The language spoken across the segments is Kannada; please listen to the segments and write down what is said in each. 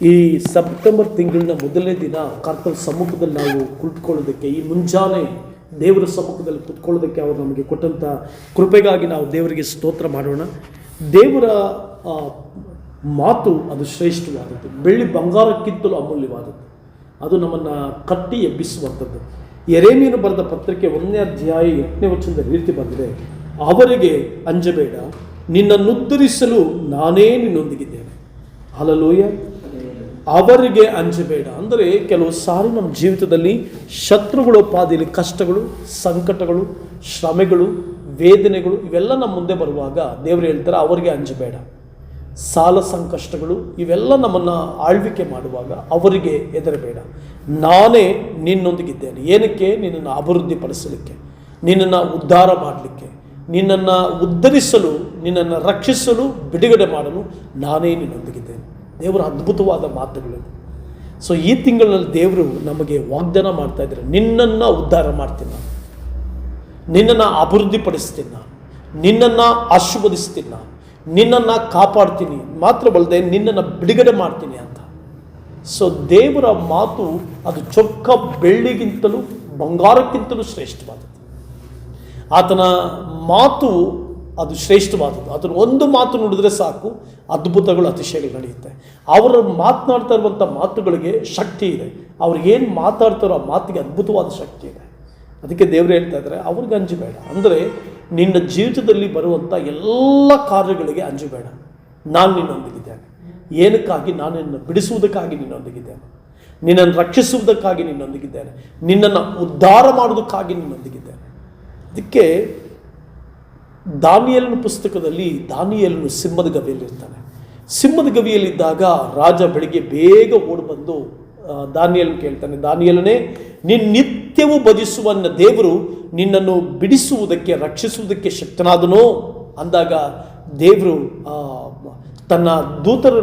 ಈ ಸೆಪ್ಟೆಂಬರ್ ತಿಂಗಳಿನ ಮೊದಲನೇ ದಿನ ಕರ್ತನ ಸಮ್ಮುಖದಲ್ಲಿ ನಾವು ಕುಳಿತುಕೊಳ್ಳೋದಕ್ಕೆ, ಈ ಮುಂಜಾನೆ ದೇವರ ಸಮ್ಮುಖದಲ್ಲಿ ಕುತ್ಕೊಳ್ಳೋದಕ್ಕೆ ಅವರು ನಮಗೆ ಕೊಟ್ಟಂಥ ಕೃಪೆಗಾಗಿ ನಾವು ದೇವರಿಗೆ ಸ್ತೋತ್ರ ಮಾಡೋಣ. ದೇವರ ಮಾತು ಅದು ಶ್ರೇಷ್ಠವಾದದ್ದು. ಬೆಳ್ಳಿ ಬಂಗಾರಕ್ಕಿಂತಲೂ ಅಮೂಲ್ಯವಾದದ್ದು. ಅದು ನಮ್ಮನ್ನು ಕಟ್ಟಿ ಎಬ್ಬಿಸುವಂಥದ್ದು. ಎರೇಮೀನು ಬರೆದ ಪತ್ರಿಕೆ ಒಂದನೇ ಅಧ್ಯಾಯ ಎಂಟನೇ ವಚನದ ರೀತಿ ಬಂದರೆ, ಅವರಿಗೆ ಅಂಜಬೇಡ ನಿನ್ನನ್ನುದ್ಧರಿಸಲು ನಾನೇ ನಿನ್ನೊಂದಿಗಿದ್ದೇನೆ. ಹಲಲೋಯ ಅವರಿಗೆ ಅಂಜಬೇಡ. ಅಂದರೆ ಕೆಲವು ಸಾರಿ ನಮ್ಮ ಜೀವಿತದಲ್ಲಿ ಶತ್ರುಗಳ, ಪಾದಿಯಲ್ಲಿ ಕಷ್ಟಗಳು, ಸಂಕಟಗಳು, ಶ್ರಮೆಗಳು, ವೇದನೆಗಳು ಇವೆಲ್ಲ ನಮ್ಮ ಮುಂದೆ ಬರುವಾಗ ದೇವರು ಹೇಳ್ತಾರೆ ಅವರಿಗೆ ಅಂಜಬೇಡ. ಸಾಲ ಸಂಕಷ್ಟಗಳು ಇವೆಲ್ಲ ನಮ್ಮನ್ನು ಆಳ್ವಿಕೆ ಮಾಡುವಾಗ ಅವರಿಗೆ ಹೆದರಬೇಡ. ನಾನೇ ನಿನ್ನೊಂದಿಗಿದ್ದೇನೆ. ಏನಕ್ಕೆ? ನಿನ್ನನ್ನು ಅಭಿವೃದ್ಧಿಪಡಿಸಲಿಕ್ಕೆ, ನಿನ್ನನ್ನು ಉದ್ಧಾರ ಮಾಡಲಿಕ್ಕೆ, ನಿನ್ನನ್ನು ಉದ್ಧರಿಸಲು, ನಿನ್ನನ್ನು ರಕ್ಷಿಸಲು ಬಿಡುಗಡೆ ಮಾಡಲು ನಾನೇ ನಿನ್ನೊಂದಿಗಿದ್ದೇನೆ. ದೇವರ ಅದ್ಭುತವಾದ ಮಾತುಗಳು ಸೊ ಈ ತಿಂಗಳಲ್ಲಿ ದೇವರು ನಮಗೆ ವಾಗ್ದಾನ ಮಾಡ್ತಾ ಇದ್ದಾರೆ. ನಿನ್ನನ್ನು ಉದ್ಧಾರ ಮಾಡ್ತೀನಿ ನಾನು. ನಿನ್ನನ್ನು ಅಭಿವೃದ್ಧಿಪಡಿಸ್ತೀನಿ ನಾನು. ನಿನ್ನನ್ನು ಆಶೀರ್ವದಿಸ್ತೀನಿ ನಾನು. ನಿನ್ನನ್ನು ಕಾಪಾಡ್ತೀನಿ. ಮಾತ್ರವಲ್ಲದೆ ನಿನ್ನನ್ನು ಬಿಡುಗಡೆ ಮಾಡ್ತೀನಿ ಅಂತ. ಸೊ ದೇವರ ಮಾತು ಅದು ಚೊಕ್ಕ ಬೆಳ್ಳಿಗಿಂತಲೂ ಬಂಗಾರಕ್ಕಿಂತಲೂ ಶ್ರೇಷ್ಠವಾದದ್ದು. ಆತನ ಮಾತು ಅದು ಶ್ರೇಷ್ಠವಾದದ್ದು. ಅದನ್ನು ಒಂದು ಮಾತು ನುಡಿದ್ರೆ ಸಾಕು, ಅದ್ಭುತಗಳು, ಅತಿಶಯಗಳು ನಡೆಯುತ್ತೆ. ಅವರು ಮಾತನಾಡ್ತಾ ಇರುವಂಥ ಮಾತುಗಳಿಗೆ ಶಕ್ತಿ ಇದೆ. ಅವ್ರು ಏನು ಮಾತಾಡ್ತಾರೋ ಆ ಮಾತಿಗೆ ಅದ್ಭುತವಾದ ಶಕ್ತಿ ಇದೆ. ಅದಕ್ಕೆ ದೇವರು ಹೇಳ್ತಾ ಇದ್ದಾರೆ, ಅವ್ರಿಗೆ ಅಂಜಬೇಡ. ಅಂದರೆ, ನಿನ್ನ ಜೀವಿತದಲ್ಲಿ ಬರುವಂಥ ಎಲ್ಲ ಕಾರ್ಯಗಳಿಗೆ ಅಂಜಬೇಡ. ನಾನು ನಿನ್ನೊಂದಿಗಿದ್ದೇನೆ. ಏನಕ್ಕಾಗಿ ನಾನು ನಿನ್ನ ಬಿಡಿಸುವುದಕ್ಕಾಗಿ ನಿನ್ನೊಂದಿಗಿದ್ದೇನೆ? ನಿನ್ನನ್ನು ರಕ್ಷಿಸುವುದಕ್ಕಾಗಿ ನಿನ್ನೊಂದಿಗಿದ್ದೇನೆ? ನಿನ್ನನ್ನು ಉದ್ಧಾರ ಮಾಡುವುದಕ್ಕಾಗಿ ನಿನ್ನೊಂದಿಗಿದ್ದೇನೆ? ಅದಕ್ಕೆ ದಾನಿಯಲನ ಪುಸ್ತಕದಲ್ಲಿ ದಾನಿಯಲ್ನು ಸಿಂಹದ ಗವಿಯಲ್ಲಿರ್ತಾನೆ. ಸಿಂಹದ ಗವಿಯಲ್ಲಿದ್ದಾಗ ರಾಜ ಬೆಳಿಗ್ಗೆ ಬೇಗ ಓಡಿ ಬಂದು ದಾನಿಯಲ್ ಕೇಳ್ತಾನೆ ನಿನ್ನ ನಿತ್ಯವೂ ಭಜಿಸುವ ದೇವರು ನಿನ್ನನ್ನು ಬಿಡಿಸುವುದಕ್ಕೆ, ರಕ್ಷಿಸುವುದಕ್ಕೆ ಶಕ್ತನಾದನೋ. ಅಂದಾಗ ದೇವರು ತನ್ನ ದೂತರ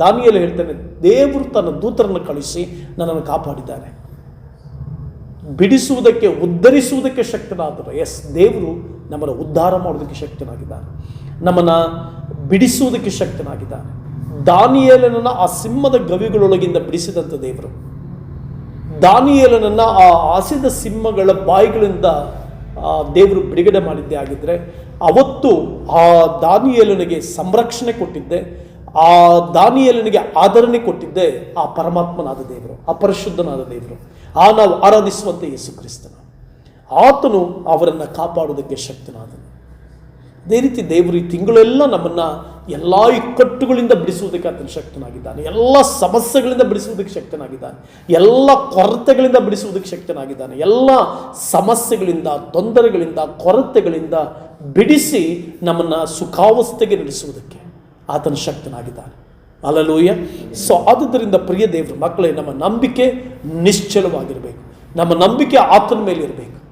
ದಾನಿಯಲ್ಲಿ ಹೇಳ್ತಾನೆ, ದೇವರು ತನ್ನ ದೂತರನ್ನು ಕಳಿಸಿ ನನ್ನನ್ನು ಕಾಪಾಡಿದ್ದಾರೆ. ಬಿಡಿಸುವುದಕ್ಕೆ, ಉದ್ಧರಿಸುವುದಕ್ಕೆ ಶಕ್ತನಾದರು ಎಸ್ ದೇವರು ನಮ್ಮನ್ನು ಉದ್ಧಾರ ಮಾಡೋದಕ್ಕೆ ಶಕ್ತನಾಗಿದ್ದಾನೆ. ನಮ್ಮನ್ನು ಬಿಡಿಸುವುದಕ್ಕೆ ಶಕ್ತನಾಗಿದ್ದಾನೆ. ದಾನಿಯೇಲನನ್ನು ಆ ಸಿಂಹದ ಗವಿಗಳೊಳಗಿಂದ ಬಿಡಿಸಿದಂಥ ದೇವರು. ದಾನಿಯೇಲನನ್ನು ಆ ಹಸಿದ ಸಿಂಹಗಳ ಬಾಯಿಗಳಿಂದ ದೇವರು ಬಿಡುಗಡೆ ಮಾಡಿದ್ದೇ ಆಗಿದ್ದರೆ ಅವತ್ತು ಆ ದಾನಿಯೇಲನಿಗೆ ಸಂರಕ್ಷಣೆ ಕೊಟ್ಟಿದ್ದೆ, ಆ ದಾನಿಯೇಲನಿಗೆ ಆದರಣೆ ಕೊಟ್ಟಿದ್ದೆ ಆ ಪರಮಾತ್ಮನಾದ ದೇವರು, ಅಪರಿಶುದ್ಧನಾದ ಪರಿಶುದ್ಧನಾದ ದೇವರು. ಆ ನಾವು ಆರಾಧಿಸುವಂತೆ ಯೇಸು ಕ್ರಿಸ್ತನ. ಆತನು ಅವರನ್ನು ಕಾಪಾಡೋದಕ್ಕೆ ಶಕ್ತನಾದನು. ಅದೇ ರೀತಿ ದೇವರು ಈ ತಿಂಗಳೆಲ್ಲ ನಮ್ಮನ್ನು ಎಲ್ಲ ಇಕ್ಕಟ್ಟುಗಳಿಂದ ಬಿಡಿಸುವುದಕ್ಕೆ ಆತನು ಶಕ್ತನಾಗಿದ್ದಾನೆ. ಎಲ್ಲ ಸಮಸ್ಯೆಗಳಿಂದ ಬಿಡಿಸುವುದಕ್ಕೆ ಶಕ್ತನಾಗಿದ್ದಾನೆ. ಎಲ್ಲ ಕೊರತೆಗಳಿಂದ ಬಿಡಿಸುವುದಕ್ಕೆ ಶಕ್ತನಾಗಿದ್ದಾನೆ. ಎಲ್ಲ ಸಮಸ್ಯೆಗಳಿಂದ, ತೊಂದರೆಗಳಿಂದ, ಕೊರತೆಗಳಿಂದ ಬಿಡಿಸಿ ನಮ್ಮನ್ನು ಸುಖಾವಸ್ಥೆಗೆ ನಡೆಸುವುದಕ್ಕೆ ಆತನ ಶಕ್ತನಾಗಿದ್ದಾನೆ. ಅಲಲೂಯ ಸೊ ಆದುದರಿಂದ ಪ್ರಿಯ ದೇವರು, ಮಕ್ಕಳೇ, ನಮ್ಮ ನಂಬಿಕೆ ನಿಶ್ಚಲವಾಗಿರಬೇಕು. ನಮ್ಮ ನಂಬಿಕೆ ಆತನ ಮೇಲೆ ಇರಬೇಕು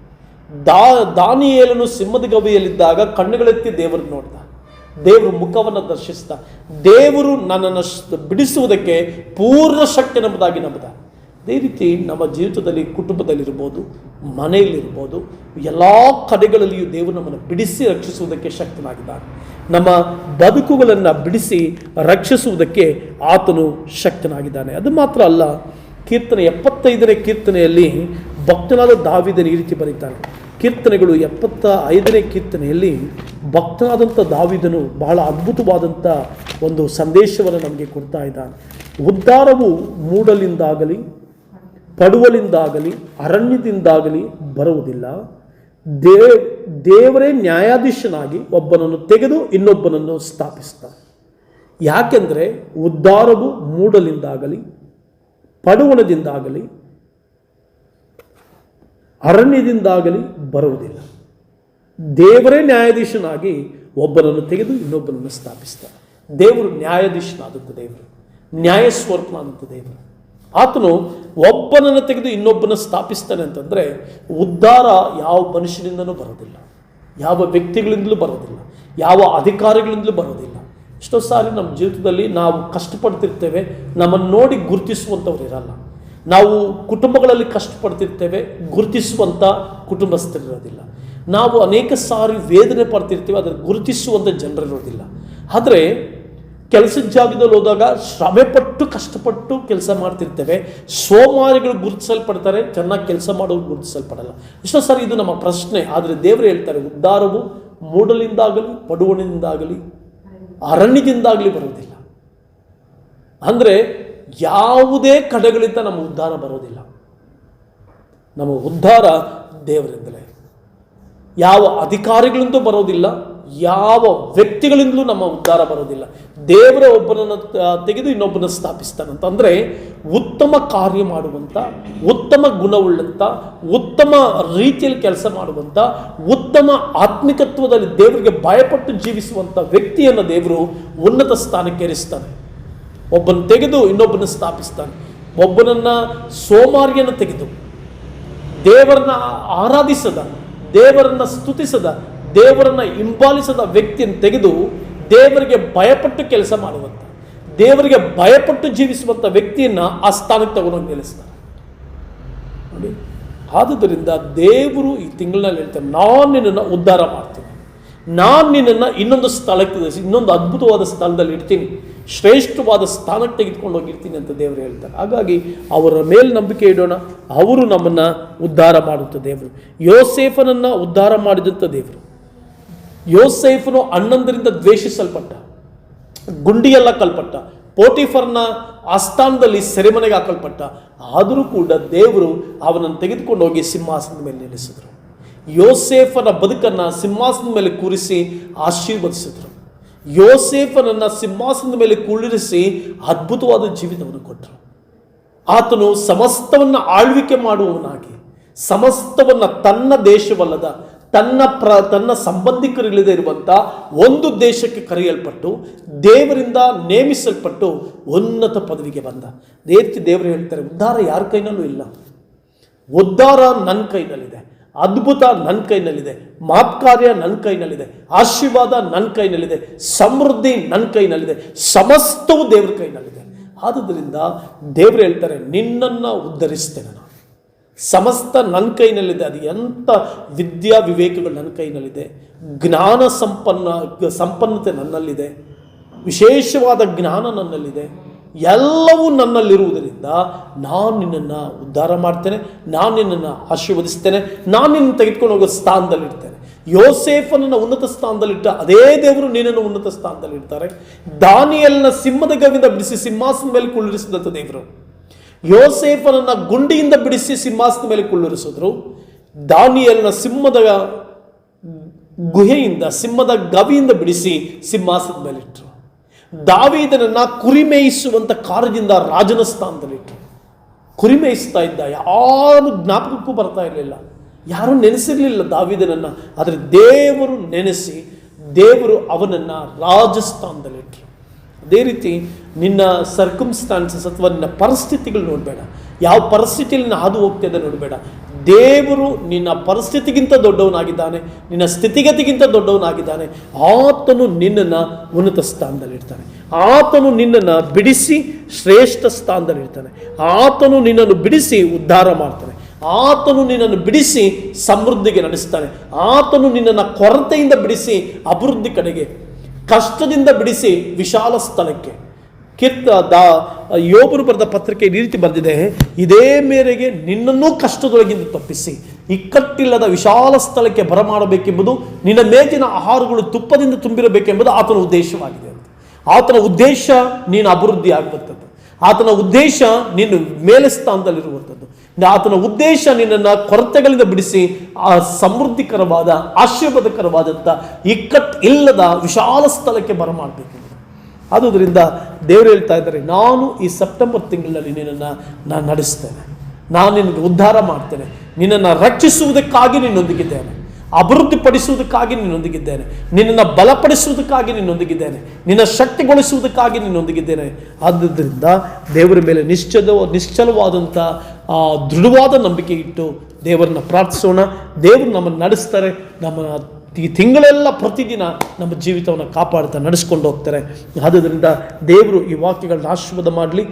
ದಾ ದಾನಿಯೇಲನು ಸಿಂಹದ ಗವಿಯಲ್ಲಿದ್ದಾಗ ಕಣ್ಣುಗಳೆತ್ತಿ ದೇವರನ್ನು ನೋಡ್ದ. ದೇವರು ಮುಖವನ್ನು ದರ್ಶಿಸ್ತ ದೇವರು ನನ್ನನ್ನು ಬಿಡಿಸುವುದಕ್ಕೆ ಪೂರ್ಣ ಶಕ್ತಿ ನಂಬುದಾಗಿ ನಂಬುದ. ಅದೇ ರೀತಿ ನಮ್ಮ ಜೀವಿತದಲ್ಲಿ, ಕುಟುಂಬದಲ್ಲಿರ್ಬೋದು, ಮನೆಯಲ್ಲಿರ್ಬೋದು, ಎಲ್ಲ ಕಡೆಗಳಲ್ಲಿಯೂ ದೇವರು ನಮ್ಮನ್ನು ಬಿಡಿಸಿ ರಕ್ಷಿಸುವುದಕ್ಕೆ ಶಕ್ತನಾಗಿದ್ದಾನೆ ನಮ್ಮ ಬದುಕುಗಳನ್ನು ಬಿಡಿಸಿ ರಕ್ಷಿಸುವುದಕ್ಕೆ ಆತನು ಶಕ್ತನಾಗಿದ್ದಾನೆ. ಅದು ಮಾತ್ರ ಅಲ್ಲ, ಕೀರ್ತನೆ ಎಪ್ಪತ್ತೈದನೇ ಕೀರ್ತನೆಯಲ್ಲಿ ಭಕ್ತನಾದ ದಾವಿದನ ಈ ರೀತಿ ಬರೀತಾನೆ. ಕೀರ್ತನೆಗಳು ಎಪ್ಪತ್ತ ಐದನೇ ಕೀರ್ತನೆಯಲ್ಲಿ ಭಕ್ತನಾದಂಥ ದಾವಿದನು ಬಹಳ ಅದ್ಭುತವಾದಂಥ ಒಂದು ಸಂದೇಶವನ್ನು ನಮಗೆ ಕೊಡ್ತಾ ಇದ್ದಾನೆ. ಉದ್ಧಾರವು ಮೂಡಲಿಂದಾಗಲಿ, ಪಡುವಲಿಂದಾಗಲಿ, ಅರಣ್ಯದಿಂದಾಗಲಿ ಬರುವುದಿಲ್ಲ. ದೇ, ದೇವರೇ ನ್ಯಾಯಾಧೀಶನಾಗಿ ಒಬ್ಬನನ್ನು ತೆಗೆದು ಇನ್ನೊಬ್ಬನನ್ನು ಸ್ಥಾಪಿಸ್ತಾನೆ. ಯಾಕೆಂದರೆ ಉದ್ಧಾರವು ಮೂಡಲಿಂದಾಗಲಿ, ಪಡುವಣದಿಂದಾಗಲಿ ಅರಣ್ಯದಿಂದಾಗಲಿ ಬರುವುದಿಲ್ಲ. ದೇವರೇ ನ್ಯಾಯಾಧೀಶನಾಗಿ ಒಬ್ಬನನ್ನು ತೆಗೆದು ಇನ್ನೊಬ್ಬನನ್ನು ಸ್ಥಾಪಿಸ್ತಾರೆ. ದೇವರು ನ್ಯಾಯಾಧೀಶನಾದಂಥ ದೇವರು, ನ್ಯಾಯಸ್ವರೂಪನಾದಂಥ ದೇವರು. ಆತನು ಒಬ್ಬನನ್ನು ತೆಗೆದು ಇನ್ನೊಬ್ಬನ ಸ್ಥಾಪಿಸ್ತಾನೆ ಅಂತಂದರೆ ಉದ್ಧಾರ ಯಾವ ಮನುಷ್ಯನಿಂದನೂ ಬರೋದಿಲ್ಲ. ಯಾವ ವ್ಯಕ್ತಿಗಳಿಂದಲೂ ಬರೋದಿಲ್ಲ. ಯಾವ ಅಧಿಕಾರಿಗಳಿಂದಲೂ ಬರೋದಿಲ್ಲ. ಎಷ್ಟೋ ಸಾರಿ ನಮ್ಮ ಜೀವಿತದಲ್ಲಿ ನಾವು ಕಷ್ಟಪಡ್ತಿರ್ತೇವೆ, ನಮ್ಮನ್ನು ನೋಡಿ ಗುರುತಿಸುವಂಥವ್ರು ಇರಲ್ಲ. ನಾವು ಕುಟುಂಬಗಳಲ್ಲಿ ಕಷ್ಟಪಡ್ತಿರ್ತೇವೆ ಗುರುತಿಸುವಂಥ ಕುಟುಂಬಸ್ಥರಿರೋದಿಲ್ಲ. ನಾವು ಅನೇಕ ಸಾರಿ ವೇದನೆ ಪಡ್ತಿರ್ತೀವಿ ಅದನ್ನು ಗುರುತಿಸುವಂಥ ಜನರಿರೋದಿಲ್ಲ. ಆದರೆ, ಕೆಲಸದ ಜಾಗದಲ್ಲಿ ಹೋದಾಗ ಶ್ರಮೆ ಪಟ್ಟು ಕಷ್ಟಪಟ್ಟು ಕೆಲಸ ಮಾಡ್ತಿರ್ತೇವೆ. ಸೋಮಾರಿಗಳು ಗುರುತಿಸಲ್ಪಡ್ತಾರೆ, ಚೆನ್ನಾಗಿ ಕೆಲಸ ಮಾಡೋರು ಗುರುತಿಸಲ್ಪಡಲ್ಲ. ಎಷ್ಟೋ ಸರಿ ಇದು ನಮ್ಮ ಪ್ರಶ್ನೆ, ಆದರೆ ದೇವರು ಹೇಳ್ತಾರೆ, ಉದ್ಧಾರವು ಮೂಡಲಿಂದಾಗಲಿ ಪಡುವಣಿಂದಾಗಲಿ ಅರಣ್ಯದಿಂದಾಗಲಿ ಬರುವುದಿಲ್ಲ. ಅಂದರೆ ಯಾವುದೇ ಕಡೆಗಳಿಂದ ನಮ್ಮ ಉದ್ಧಾರ ಬರೋದಿಲ್ಲ. ನಮ್ಮ ಉದ್ಧಾರ ದೇವರಿಂದಲೇ. ಯಾವ ಅಧಿಕಾರಿಗಳಿಂದ ಬರೋದಿಲ್ಲ, ಯಾವ ವ್ಯಕ್ತಿಗಳಿಂದಲೂ ನಮ್ಮ ಉದ್ಧಾರ ಬರೋದಿಲ್ಲ. ದೇವರ ಒಬ್ಬನನ್ನು ತೆಗೆದು ಇನ್ನೊಬ್ಬನ ಸ್ಥಾಪಿಸ್ತಾನಂತ ಅಂದರೆ ಉತ್ತಮ ಕಾರ್ಯ ಮಾಡುವಂಥ ಉತ್ತಮ ಗುಣವುಳ್ಳಂಥ ಉತ್ತಮ ರೀತಿಯಲ್ಲಿ ಕೆಲಸ ಮಾಡುವಂಥ ಉತ್ತಮ ಆತ್ಮಿಕತ್ವದಲ್ಲಿ ದೇವರಿಗೆ ಭಯಪಟ್ಟು ಜೀವಿಸುವಂಥ ವ್ಯಕ್ತಿಯನ್ನು ದೇವರು ಉನ್ನತ ಸ್ಥಾನಕ್ಕೆ ಏರಿಸ್ತಾನೆ. ಒಬ್ಬನ ತೆಗೆದು ಇನ್ನೊಬ್ಬನ ಸ್ಥಾಪಿಸ್ತಾನೆ. ಒಬ್ಬನನ್ನ ಸೋಮಾರಿಯನ್ನು ತೆಗೆದು ದೇವರನ್ನ ಆರಾಧಿಸದ, ದೇವರನ್ನ ಸ್ತುತಿಸದ, ದೇವರನ್ನ ಹಿಂಬಾಲಿಸದ ವ್ಯಕ್ತಿಯನ್ನು ತೆಗೆದು ದೇವರಿಗೆ ಭಯಪಟ್ಟು ಕೆಲಸ ಮಾಡುವಂಥ ದೇವರಿಗೆ ಭಯಪಟ್ಟು ಜೀವಿಸುವಂಥ ವ್ಯಕ್ತಿಯನ್ನ ಆ ಸ್ಥಾನಕ್ಕೆ ತಗೊಂಡೋಗಿ ನಿಲ್ಲಿಸ್ತಾರೆ. ನೋಡಿ, ಆದುದರಿಂದ ದೇವರು ಈ ತಿಂಗಳಿನಲ್ಲಿ ಹೇಳ್ತಾರೆ, ನಾನು ನಿನ್ನನ್ನು ಉದ್ಧಾರ ಮಾಡ್ತೀನಿ. ನಾನು ನಿನ್ನನ್ನು ಇನ್ನೊಂದು ಸ್ಥಳಕ್ಕೆ ಇನ್ನೊಂದು ಅದ್ಭುತವಾದ ಸ್ಥಳದಲ್ಲಿ ಇಡ್ತೀನಿ. ಶ್ರೇಷ್ಠವಾದ ಸ್ಥಾನಕ್ಕೆ ತೆಗೆದುಕೊಂಡು ಹೋಗಿರ್ತೀನಿ ಅಂತ ದೇವರು ಹೇಳ್ತಾರೆ. ಹಾಗಾಗಿ ಅವರ ಮೇಲೆ ನಂಬಿಕೆ ಇಡೋಣ. ಅವರು ನಮ್ಮನ್ನು ಉದ್ಧಾರ ಮಾಡುತ್ತ ದೇವರು. ಯೋಸೇಫನನ್ನು ಉದ್ಧಾರ ಮಾಡಿದಂಥ ದೇವರು. ಯೋಸೇಫನು ಅಣ್ಣಂದರಿಂದ ದ್ವೇಷಿಸಲ್ಪಟ್ಟ. ಗುಂಡಿಯೆಲ್ಲ ಕಲ್ಪಟ್ಟ. ಪೋಟಿಫರ್ನ ಆಸ್ಥಾನದಲ್ಲಿ ಸೆರೆಮನೆಗೆ ಹಾಕಲ್ಪಟ್ಟ. ಆದರೂ ಕೂಡ ದೇವರು ಅವನನ್ನು ತೆಗೆದುಕೊಂಡು ಹೋಗಿ ಸಿಂಹಾಸನದ ಮೇಲೆ ನಿಲ್ಲಿಸಿದರು. ಯೋಸೇಫನ ಬದುಕನ್ನು ಸಿಂಹಾಸನದ ಮೇಲೆ ಕೂರಿಸಿ ಆಶೀರ್ವದಿಸಿದರು. ಯೋಸೇಫನನ್ನು ಸಿಂಹಾಸನದ ಮೇಲೆ ಕುಳ್ಳಿರಿಸಿ ಅದ್ಭುತವಾದ ಜೀವಿತವನ್ನು ಕೊಟ್ಟರು. ಆತನು ಸಮಸ್ತವನ್ನು ಆಳ್ವಿಕೆ ಮಾಡುವವನಾಗಿ, ಸಮಸ್ತವನ್ನ ತನ್ನ ದೇಶವಲ್ಲದ, ತನ್ನ ಪ್ರ, ತನ್ನ ಸಂಬಂಧಿಕರಿಲ್ಲದೆ ಇರುವಂಥ ಒಂದು ದೇಶಕ್ಕೆ ಕರೆಯಲ್ಪಟ್ಟು, ದೇವರಿಂದ ನೇಮಿಸಲ್ಪಟ್ಟು ಉನ್ನತ ಪದವಿಗೆ ಬಂದ. ರೀತಿ ದೇವರು ಹೇಳ್ತಾರೆ, ಉದ್ಧಾರ ಯಾರ ಕೈನಲ್ಲೂ ಇಲ್ಲ. ಉದ್ಧಾರ ನನ್ನ ಕೈನಲ್ಲಿದೆ. ಅದ್ಭುತ ನನ್ನ ಕೈನಲ್ಲಿದೆ ಮಾತ್ಕಾರ್ಯ ನನ್ನ ಕೈನಲ್ಲಿದೆ, ಆಶೀರ್ವಾದ ನನ್ನ ಕೈನಲ್ಲಿದೆ, ಸಮೃದ್ಧಿ ನನ್ನ ಕೈನಲ್ಲಿದೆ, ಸಮಸ್ತವು ದೇವ್ರ ಕೈನಲ್ಲಿದೆ. ಆದುದರಿಂದ ದೇವರು ಹೇಳ್ತಾರೆ, ನಿನ್ನನ್ನು ಉದ್ಧರಿಸ್ತೇನೆ ನಾನು. ಸಮಸ್ತ ನನ್ನ ಕೈನಲ್ಲಿದೆ, ಅದು ಎಂಥ ವಿದ್ಯಾ ವಿವೇಕಗಳು ನನ್ನ ಕೈನಲ್ಲಿದೆ, ಜ್ಞಾನ ಸಂಪನ್ನ ಸಂಪನ್ನತೆ ನನ್ನಲ್ಲಿದೆ, ವಿಶೇಷವಾದ ಜ್ಞಾನ ನನ್ನಲ್ಲಿದೆ. ಎಲ್ಲವೂ ನನ್ನಲ್ಲಿರುವುದರಿಂದ ನಾನು ನಿನ್ನನ್ನು ಉದ್ಧಾರ ಮಾಡ್ತೇನೆ, ನಾನು ನಿನ್ನನ್ನು ಆಶೀರ್ವದಿಸ್ತೇನೆ, ನಾನು ನಿನ್ನ ತೆಗೆದುಕೊಂಡು ಹೋಗೋ ಸ್ಥಾನದಲ್ಲಿರ್ತೇನೆ. ಯೋಸೇಫನನ್ನು ಉನ್ನತ ಸ್ಥಾನದಲ್ಲಿಟ್ಟ ಅದೇ ದೇವರು ನಿನ್ನನ್ನು ಉನ್ನತ ಸ್ಥಾನದಲ್ಲಿಡ್ತಾರೆ. ದಾನಿಯಲ್ನ ಸಿಂಹದ ಗವಿಯಿಂದ ಬಿಡಿಸಿ ಸಿಂಹಾಸನ ಮೇಲೆ ಕುಳ್ಳಿರಿಸಿದಂಥ ದೇವರು. ಯೋಸೇಫನನ್ನ ಗುಂಡಿಯಿಂದ ಬಿಡಿಸಿ ಸಿಂಹಾಸನದ ಮೇಲೆ ಕುಳ್ಳಿರಿಸಿದ್ರು. ದಾನಿಯಲ್ನ ಸಿಂಹದ ಗುಹೆಯಿಂದ, ಸಿಂಹದ ಗವಿಯಿಂದ ಬಿಡಿಸಿ ಸಿಂಹಾಸನದ ಮೇಲೆ ಇಟ್ಟರು ದಾವೀದನನ್ನ ಕುರಿ ಮೇಯಿಸುವಂತ ಕಾರ್ಯದಿಂದ ರಾಜನ ಸ್ಥಾನದಲ್ಲಿಟ್ಟರು ಕುರಿಮೇಯಿಸ್ತಾ ಇದ್ದ, ಯಾರು ಜ್ಞಾಪಕಕ್ಕೂ ಬರ್ತಾ ಇರಲಿಲ್ಲ. ಯಾರು ನೆನೆಸಿರ್ಲಿಲ್ಲ ದಾವಿದನನ್ನ, ಆದರೆ ದೇವರು ನೆನೆಸಿ, ದೇವರು ಅವನನ್ನ ರಾಜಸ್ಥಾನದಲ್ಲಿಟ್ಟರು ಅದೇ ರೀತಿ ನಿನ್ನ ಸರ್ಕಮ್ಸ್ಟಾನ್ಸಸ್ ಅಥವಾ ನಿನ್ನ ಪರಿಸ್ಥಿತಿಗಳು ನೋಡಬೇಡ. ಯಾವ ಪರಿಸ್ಥಿತಿಯಲ್ಲಿ ಹಾದು ಹಾದು ಹೋಗ್ತಿದೆ ನೋಡಬೇಡ. ದೇವರು ನಿನ್ನ ಪರಿಸ್ಥಿತಿಗಿಂತ ದೊಡ್ಡವನಾಗಿದ್ದಾನೆ, ನಿನ್ನ ಸ್ಥಿತಿಗತಿಗಿಂತ ದೊಡ್ಡವನಾಗಿದ್ದಾನೆ. ಆತನು ನಿನ್ನನ್ನು ಉನ್ನತ ಸ್ಥಾನದಲ್ಲಿರ್ತಾನೆ. ಆತನು ನಿನ್ನನ್ನು ಬಿಡಿಸಿ ಶ್ರೇಷ್ಠ ಸ್ಥಾನದಲ್ಲಿರ್ತಾನೆ. ಆತನು ನಿನ್ನನ್ನು ಬಿಡಿಸಿ ಉದ್ಧಾರ ಮಾಡ್ತಾನೆ. ಆತನು ನಿನ್ನನ್ನು ಬಿಡಿಸಿ ಸಮೃದ್ಧಿಗೆ ನಡೆಸ್ತಾನೆ. ಆತನು ನಿನ್ನನ್ನು ಕೊರತೆಯಿಂದ ಬಿಡಿಸಿ ಅಭಿವೃದ್ಧಿ ಕಡೆಗೆ, ಕಷ್ಟದಿಂದ ಬಿಡಿಸಿ ವಿಶಾಲ ಸ್ಥಳಕ್ಕೆ. ಕೀರ್ತ, ದಾ, ಯೋಬರು ಬರೆದ ಪತ್ರಿಕೆ ಈ ರೀತಿ ಬರೆದಿದೆ, ಇದೇ ಮೇರೆಗೆ ನಿನ್ನನ್ನೂ ಕಷ್ಟದೊಳಗಿಂದ ತಪ್ಪಿಸಿ, ಇಕ್ಕಟ್ಟಿಲ್ಲದ ವಿಶಾಲ ಸ್ಥಳಕ್ಕೆ ಬರಮಾಡಬೇಕೆಂಬುದು, ನಿನ್ನ ಮೇಜಿನ ಆಹಾರಗಳು ತುಪ್ಪದಿಂದ ತುಂಬಿರಬೇಕೆಂಬುದು ಆತನ ಉದ್ದೇಶವಾಗಿದೆ ಅಂತ. ಆತನ ಉದ್ದೇಶ ನೀನು ಅಭಿವೃದ್ಧಿ ಆಗುವಂಥದ್ದು ಆತನ ಉದ್ದೇಶ ನೀನು ಮೇಲೆ ಸ್ಥಾನದಲ್ಲಿರುವಂಥದ್ದು. ಆತನ ಉದ್ದೇಶ ನಿನ್ನನ್ನು ಕೊರತೆಗಳಿಂದ ಬಿಡಿಸಿ, ಆ ಸಮೃದ್ಧಿಕರವಾದ, ಆಶೀರ್ವಾದಕರವಾದಂಥ ಇಕ್ಕಟ್ಟು ಇಲ್ಲದ ವಿಶಾಲ ಸ್ಥಳಕ್ಕೆ ಬರಮಾಡಬೇಕೆಂಬುದು ಆದುದರಿಂದ ದೇವರು ಹೇಳ್ತಾ ಇದ್ದಾರೆ, ನಾನು ಈ ಸೆಪ್ಟೆಂಬರ್ ತಿಂಗಳಲ್ಲಿ ನಿನ್ನನ್ನು ನಾನು ನಡೆಸ್ತೇನೆ. ನಾನು ನಿನಗೆ ಉದ್ಧಾರ ಮಾಡ್ತೇನೆ. ನಿನ್ನನ್ನು ರಕ್ಷಿಸುವುದಕ್ಕಾಗಿ ನಿನ್ನೊಂದಿಗಿದ್ದೇನೆ. ಅಭಿವೃದ್ಧಿಪಡಿಸುವುದಕ್ಕಾಗಿ ನಿನ್ನೊಂದಿಗಿದ್ದೇನೆ. ನಿನ್ನನ್ನು ಬಲಪಡಿಸುವುದಕ್ಕಾಗಿ ನಿನ್ನೊಂದಿಗಿದ್ದೇನೆ. ನಿನ್ನ ಶಕ್ತಿಗೊಳಿಸುವುದಕ್ಕಾಗಿ ನಿನ್ನೊಂದಿಗಿದ್ದೇನೆ. ಆದ್ದರಿಂದ ದೇವರ ಮೇಲೆ ನಿಶ್ಚಲ ನಿಶ್ಚಲವಾದಂಥ ದೃಢವಾದ ನಂಬಿಕೆ ಇಟ್ಟು ದೇವರನ್ನ ಪ್ರಾರ್ಥಿಸೋಣ. ದೇವರು ನಮ್ಮನ್ನು ನಡೆಸ್ತಾರೆ. ನಮ್ಮ ಈ ತಿಂಗಳೆಲ್ಲ ಪ್ರತಿದಿನ ನಮ್ಮ ಜೀವಿತವನ್ನು ಕಾಪಾಡ್ತಾ ನಡೆಸ್ಕೊಂಡು ಹೋಗ್ತಾರೆ. ಆದ್ದರಿಂದ ದೇವರು ಈ ವಾಕ್ಯಗಳನ್ನ ಆಶೀರ್ವಾದ ಮಾಡಲಿ